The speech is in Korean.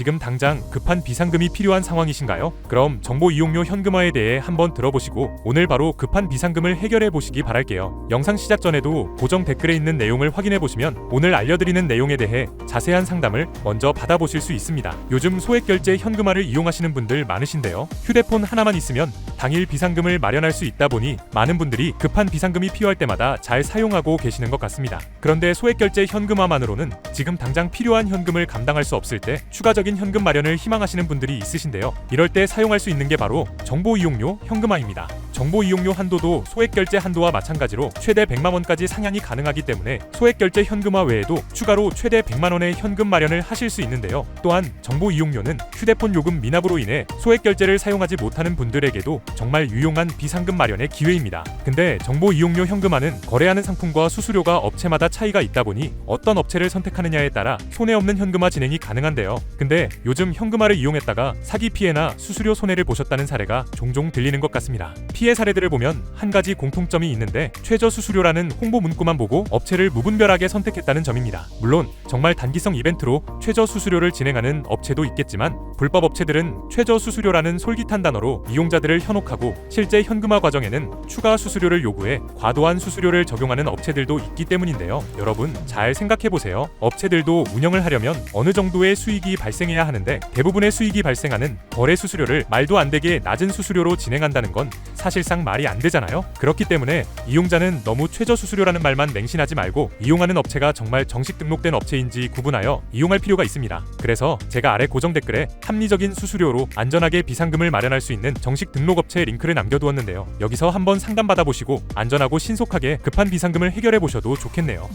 지금 당장 급한 비상금이 필요한 상황이신가요? 그럼 정보 이용료 현금화에 대해 한번 들어보시고 오늘 바로 급한 비상금을 해결해 보시기 바랄게요. 영상 시작 전에도 고정 댓글에 있는 내용을 확인해 보시면 오늘 알려드리는 내용에 대해 자세한 상담을 먼저 받아보실 수 있습니다. 요즘 소액 결제 현금화를 이용하시는 분들 많으신데요. 휴대폰 하나만 있으면 당일 비상금을 마련할 수 있다 보니 많은 분들이 급한 비상금이 필요할 때마다 잘 사용하고 계시는 것 같습니다. 그런데 소액 결제 현금화만으로는 지금 당장 필요한 현금을 감당할 수 없을 때 추가적인 현금 마련을 희망하시는 분들이 있으신데요. 이럴 때 사용할 수 있는 게 바로 정보 이용료 현금화입니다. 정보 이용료 한도도 소액 결제 한도와 마찬가지로 최대 100만 원까지 상향이 가능하기 때문에 소액 결제 현금화 외에도 추가로 최대 100만 원의 현금 마련을 하실 수 있는데요. 또한 정보 이용료는 휴대폰 요금 미납으로 인해 소액 결제를 사용하지 못하는 분들에게도 정말 유용한 비상금 마련의 기회입니다. 근데 정보 이용료 현금화는 거래하는 상품과 수수료가 업체마다 차이가 있다 보니 어떤 업체를 선택하느냐에 따라 손해 없는 현금화 진행이 가능한데요. 근데 요즘 현금화를 이용했다가 사기 피해나 수수료 손해를 보셨다는 사례가 종종 들리는 것 같습니다. 피해 사례들을 보면 한 가지 공통점이 있는데 최저 수수료라는 홍보 문구만 보고 업체를 무분별하게 선택했다는 점입니다. 물론 정말 단기성 이벤트로 최저 수수료를 진행하는 업체도 있겠지만 불법 업체들은 최저 수수료라는 솔깃한 단어로 이용자들을 현혹하고 실제 현금화 과정에는 추가 수수료를 요구해 과도한 수수료를 적용하는 업체들도 있기 때문인데요. 여러분 잘 생각해 보세요. 업체들도 운영을 하려면 어느 정도의 수익이 발생해야 하는데 대부분의 수익이 발생하는 거래 수수료를 말도 안 되게 낮은 수수료로 진행한다는 건 사실상 말이 안 되잖아요. 그렇기 때문에 이용자는 너무 최저 수수료라는 말만 맹신하지 말고 이용하는 업체가 정말 정식 등록된 업체인지 구분하여 이용할 필요가 있습니다. 그래서 제가 아래 고정 댓글에 합리적인 수수료로 안전하게 비상금을 마련할 수 있는 정식 등록 업체 링크를 남겨두었는데요. 여기서 한번 상담 받아 보시고 안전하고 신속하게 급한 비상금을 해결해 보셔도 좋겠네요.